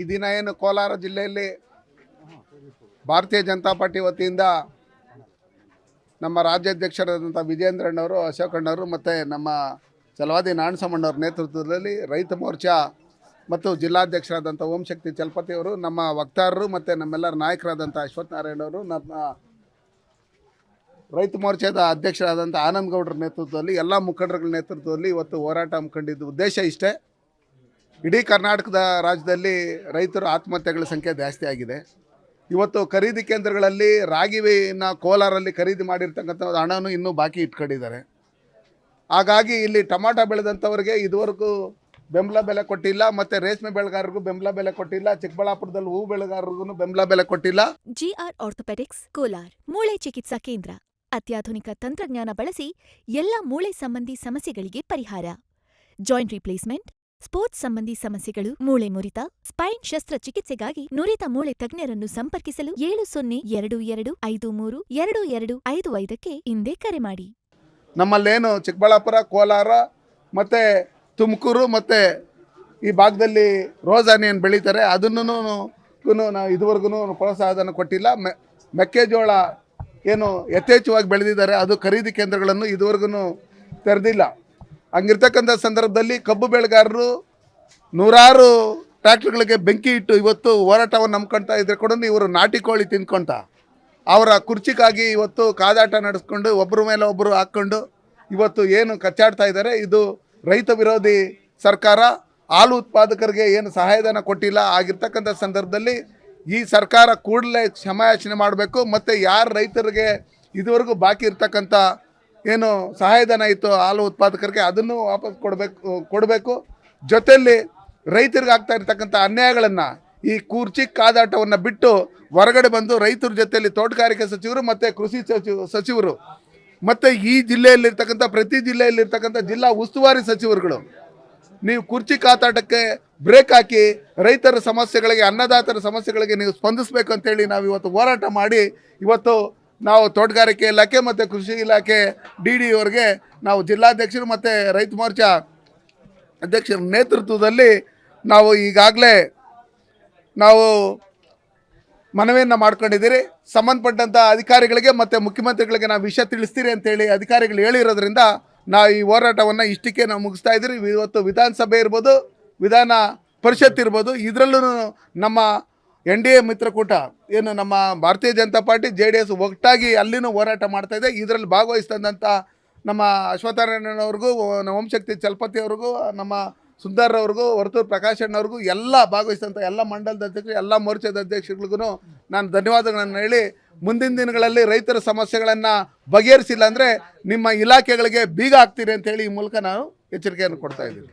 ಈ ದಿನ ಏನು ಕೋಲಾರ ಜಿಲ್ಲೆಯಲ್ಲಿ ಭಾರತೀಯ ಜನತಾ ಪಾರ್ಟಿ ವತಿಯಿಂದ ನಮ್ಮ ರಾಜ್ಯಾಧ್ಯಕ್ಷರಾದಂಥ ವಿಜೇಂದ್ರಣ್ಣವರು ಅಶೋಕಣ್ಣವರು ಮತ್ತು ನಮ್ಮ ಚಲವಾದಿ ನಾಣಸಮ್ಮಣ್ಣವ್ರ ನೇತೃತ್ವದಲ್ಲಿ ರೈತ ಮೋರ್ಚಾ ಮತ್ತು ಜಿಲ್ಲಾಧ್ಯಕ್ಷರಾದಂಥ ಓಂಶಕ್ತಿ ಚಲಪತಿ ಅವರು, ನಮ್ಮ ವಕ್ತಾರರು ಮತ್ತು ನಮ್ಮೆಲ್ಲರ ನಾಯಕರಾದಂಥ ಅಶ್ವಥ್ ನಾರಾಯಣವರು ನಮ್ಮ ರೈತ ಮೋರ್ಚಾದ ಅಧ್ಯಕ್ಷರಾದಂಥ ಆನಂದ್ ಗೌಡ್ರ ನೇತೃತ್ವದಲ್ಲಿ, ಎಲ್ಲ ಮುಖಂಡರುಗಳ ನೇತೃತ್ವದಲ್ಲಿ ಇವತ್ತು ಹೋರಾಟ ಹಮ್ಮಿಕೊಂಡಿದ್ದು ಉದ್ದೇಶ ಇಷ್ಟೇ. ಇಡೀ ಕರ್ನಾಟಕದ ರಾಜ್ಯದಲ್ಲಿ ರೈತರ ಆತ್ಮಹತ್ಯೆಗಳ ಸಂಖ್ಯೆ ಜಾಸ್ತಿ ಆಗಿದೆ. ಇವತ್ತು ಖರೀದಿ ಕೇಂದ್ರಗಳಲ್ಲಿ ರಾಗಿನ ಕೋಲಾರಲ್ಲಿ ಖರೀದಿ ಮಾಡಿರ್ತಕ್ಕಂಥ ಹಣನೂ ಇನ್ನೂ ಬಾಕಿ ಇಟ್ಕೊಂಡಿದ್ದಾರೆ. ಹಾಗಾಗಿ ಇಲ್ಲಿ ಟೊಮಾಟೊ ಬೆಳೆದಂಥವ್ರಿಗೆ ಇದುವರೆಗೂ ಬೆಂಬಲ ಬೆಲೆ ಕೊಟ್ಟಿಲ್ಲ, ಮತ್ತೆ ರೇಷ್ಮೆ ಬೆಳೆಗಾರರಿಗೂ ಬೆಂಬಲ ಬೆಲೆ ಕೊಟ್ಟಿಲ್ಲ, ಚಿಕ್ಕಬಳ್ಳಾಪುರದಲ್ಲಿ ಹೂ ಬೆಳೆಗಾರರಿಗೂ ಬೆಂಬಲ ಬೆಲೆ ಕೊಟ್ಟಿಲ್ಲ. ಜಿಆರ್ ಆರ್ಥೋಪೆಡಿಕ್ಸ್, ಕೋಲಾರ್, ಮೂಳೆ ಚಿಕಿತ್ಸಾ ಕೇಂದ್ರ. ಅತ್ಯಾಧುನಿಕ ತಂತ್ರಜ್ಞಾನ ಬಳಸಿ ಎಲ್ಲ ಮೂಳೆ ಸಂಬಂಧಿ ಸಮಸ್ಯೆಗಳಿಗೆ ಪರಿಹಾರ. ಜಾಯಿಂಟ್ ರಿಪ್ಲೇಸ್ಮೆಂಟ್ ಸ್ಪೋರ್ಟ್ಸ್ ಸಂಬಂಧಿ ಸಮಸ್ಯೆಗಳು, ಮೂಳೆ ಮುರಿತ, ಸ್ಪೈನ್ ಶಸ್ತ್ರಚಿಕಿತ್ಸೆಗಾಗಿ ನುರಿತ ಮೂಳೆ ತಜ್ಞರನ್ನು ಸಂಪರ್ಕಿಸಲು ಏಳು ಸೊನ್ನೆ ಎರಡು ಎರಡು ಐದು ಮೂರು ಎರಡು ಎರಡು ಐದು ಐದಕ್ಕೆ ಹಿಂದೆ ಕರೆ ಮಾಡಿ. ನಮ್ಮಲ್ಲೇನು ಚಿಕ್ಕಬಳ್ಳಾಪುರ, ಕೋಲಾರ ಮತ್ತು ತುಮಕೂರು ಮತ್ತು ಈ ಭಾಗದಲ್ಲಿ ರೋಸ್ ಆನಿಯನ್ ಬೆಳೀತಾರೆ ಅದನ್ನು ಇದುವರೆಗೂ ಪ್ರೋತ್ಸಾಹಧನ ಕೊಟ್ಟಿಲ್ಲ. ಮೆ, ಮೆಕ್ಕೆಜೋಳ ಏನು ಯಥೇಚ್ಛವಾಗಿ ಬೆಳೆದಿದ್ದಾರೆ. ಅದು ಖರೀದಿ ಕೇಂದ್ರಗಳನ್ನು ಇದುವರೆಗೂ ತೆರೆದಿಲ್ಲ. ಹಂಗಿರ್ತಕ್ಕಂಥ ಸಂದರ್ಭದಲ್ಲಿ ಕಬ್ಬು ಬೆಳೆಗಾರರು ನೂರಾರು ಟ್ರ್ಯಾಕ್ಟರ್ಗಳಿಗೆ ಬೆಂಕಿ ಇಟ್ಟು ಇವತ್ತು ಹೋರಾಟವನ್ನು ನಂಬ್ಕೊಳ್ತಾ ಇದ್ರೆ ಕೂಡ ಇವರು ನಾಟಿ ಕೋಳಿ ತಿನ್ಕೊಂತ ಅವರ ಕುರ್ಚಿಗಾಗಿ ಇವತ್ತು ಕಾದಾಟ ನಡೆಸ್ಕೊಂಡು ಒಬ್ಬರ ಮೇಲೆ ಒಬ್ಬರು ಹಾಕ್ಕೊಂಡು ಇವತ್ತು ಏನು ಕಚ್ಚಾಡ್ತಾ ಇದ್ದಾರೆ. ಇದು ರೈತ ವಿರೋಧಿ ಸರ್ಕಾರ ಹಾಲು ಉತ್ಪಾದಕರಿಗೆ ಏನು ಸಹಾಯಧನ ಕೊಟ್ಟಿಲ್ಲ ಆಗಿರ್ತಕ್ಕಂಥ ಸಂದರ್ಭದಲ್ಲಿ ಈ ಸರ್ಕಾರ ಕೂಡಲೇ ಕ್ಷಮಾಯಾಚನೆ ಮಾಡಬೇಕು. ಮತ್ತು ಯಾರು ರೈತರಿಗೆ ಇದುವರೆಗೂ ಬಾಕಿ ಇರ್ತಕ್ಕಂಥ ಏನು ಸಹಾಯಧನ ಇತ್ತು ಹಾಲು ಉತ್ಪಾದಕರಿಗೆ ಅದನ್ನು ವಾಪಸ್ ಕೊಡಬೇಕು ಕೊಡಬೇಕು. ಜೊತೆಯಲ್ಲಿ ರೈತರಿಗೆ ಆಗ್ತಾ ಇರ್ತಕ್ಕಂಥ ಅನ್ಯಾಯಗಳನ್ನು ಈ ಕುರ್ಚಿ ಕಾದಾಟವನ್ನು ಬಿಟ್ಟು ಹೊರಗಡೆ ಬಂದು ರೈತರ ಜೊತೆಯಲ್ಲಿ ತೋಟಗಾರಿಕೆ ಸಚಿವರು ಮತ್ತು ಕೃಷಿ ಸಚಿವ, ಸಚಿವರು, ಮತ್ತು ಈ ಜಿಲ್ಲೆಯಲ್ಲಿರ್ತಕ್ಕಂಥ, ಪ್ರತಿ ಜಿಲ್ಲೆಯಲ್ಲಿರ್ತಕ್ಕಂಥ ಜಿಲ್ಲಾ ಉಸ್ತುವಾರಿ ಸಚಿವರುಗಳು, ನೀವು ಕುರ್ಚಿ ಕಾತಾಟಕ್ಕೆ ಬ್ರೇಕ್ ಹಾಕಿ ರೈತರ ಸಮಸ್ಯೆಗಳಿಗೆ, ಅನ್ನದಾತರ ಸಮಸ್ಯೆಗಳಿಗೆ ನೀವು ಸ್ಪಂದಿಸಬೇಕು ಅಂತೇಳಿ ನಾವು ಇವತ್ತು ಹೋರಾಟ ಮಾಡಿ, ಇವತ್ತು ನಾವು ತೋಟಗಾರಿಕೆ ಇಲಾಖೆ ಮತ್ತು ಕೃಷಿ ಇಲಾಖೆ ಡಿ ಡಿ ಅವ್ರಿಗೆ ನಾವು ಜಿಲ್ಲಾಧ್ಯಕ್ಷರು ಮತ್ತು ರೈತ ಮೋರ್ಚಾ ಅಧ್ಯಕ್ಷರ ನೇತೃತ್ವದಲ್ಲಿ ನಾವು ಈಗಾಗಲೇ ನಾವು ಮನವಿಯನ್ನು ಮಾಡ್ಕೊಂಡಿದ್ದೀರಿ. ಸಂಬಂಧಪಟ್ಟಂಥ ಅಧಿಕಾರಿಗಳಿಗೆ ಮತ್ತು ಮುಖ್ಯಮಂತ್ರಿಗಳಿಗೆ ನಾವು ವಿಷಯ ತಿಳಿಸ್ತೀರಿ ಅಂತೇಳಿ ಅಧಿಕಾರಿಗಳು ಹೇಳಿರೋದ್ರಿಂದ ನಾವು ಈ ಹೋರಾಟವನ್ನು ಇಷ್ಟಕ್ಕೆ ನಾವು ಮುಗಿಸ್ತಾ ಇದ್ದೀರಿ. ಇವತ್ತು ವಿಧಾನಸಭೆ ಇರ್ಬೋದು, ವಿಧಾನ ಪರಿಷತ್ ಇರ್ಬೋದು ಇದರಲ್ಲೂ ನಮ್ಮ ಎನ್ ಡಿ ಎ ಮಿತ್ರಕೂಟ ಏನು ನಮ್ಮ Bharatiya Janata party, J D S ಒಟ್ಟಾಗಿ ಅಲ್ಲಿನೂ ಹೋರಾಟ ಮಾಡ್ತಾ ಇದೆ. ಇದರಲ್ಲಿ ಭಾಗವಹಿಸ್ತಂದಂಥ ನಮ್ಮ ಅಶ್ವತ್ಥನಾರಾಯಣವ್ರಿಗೂ ನಮ್ಮ ಓಂಶಕ್ತಿ ಚಲಪತಿ ಅವ್ರಿಗೂ, ನಮ್ಮ ಸುಂದರ್ ಅವ್ರಿಗೂ ಹೊರತೂರು ಪ್ರಕಾಶ್ ಅಣ್ಣವ್ರಿಗೂ ಎಲ್ಲ ಭಾಗವಹಿಸಿದಂಥ ಎಲ್ಲ ಮಂಡಲದ ಅಧ್ಯಕ್ಷರು, ಎಲ್ಲ ಮೋರ್ಚಾದ ಅಧ್ಯಕ್ಷರಿಗೂ ನಾನು ಧನ್ಯವಾದಗಳನ್ನು ಹೇಳಿ, ಮುಂದಿನ ದಿನಗಳಲ್ಲಿ ರೈತರ ಸಮಸ್ಯೆಗಳನ್ನು ಬಗೆಹರಿಸಿಲ್ಲ ಅಂದರೆ ನಿಮ್ಮ ಇಲಾಖೆಗಳಿಗೆ ಬೀಗ ಹಾಕ್ತೀರಿ ಅಂತೇಳಿ ಈ ಮೂಲಕ ನಾನು ಎಚ್ಚರಿಕೆಯನ್ನು ಕೊಡ್ತಾ ಇದ್ದೀನಿ.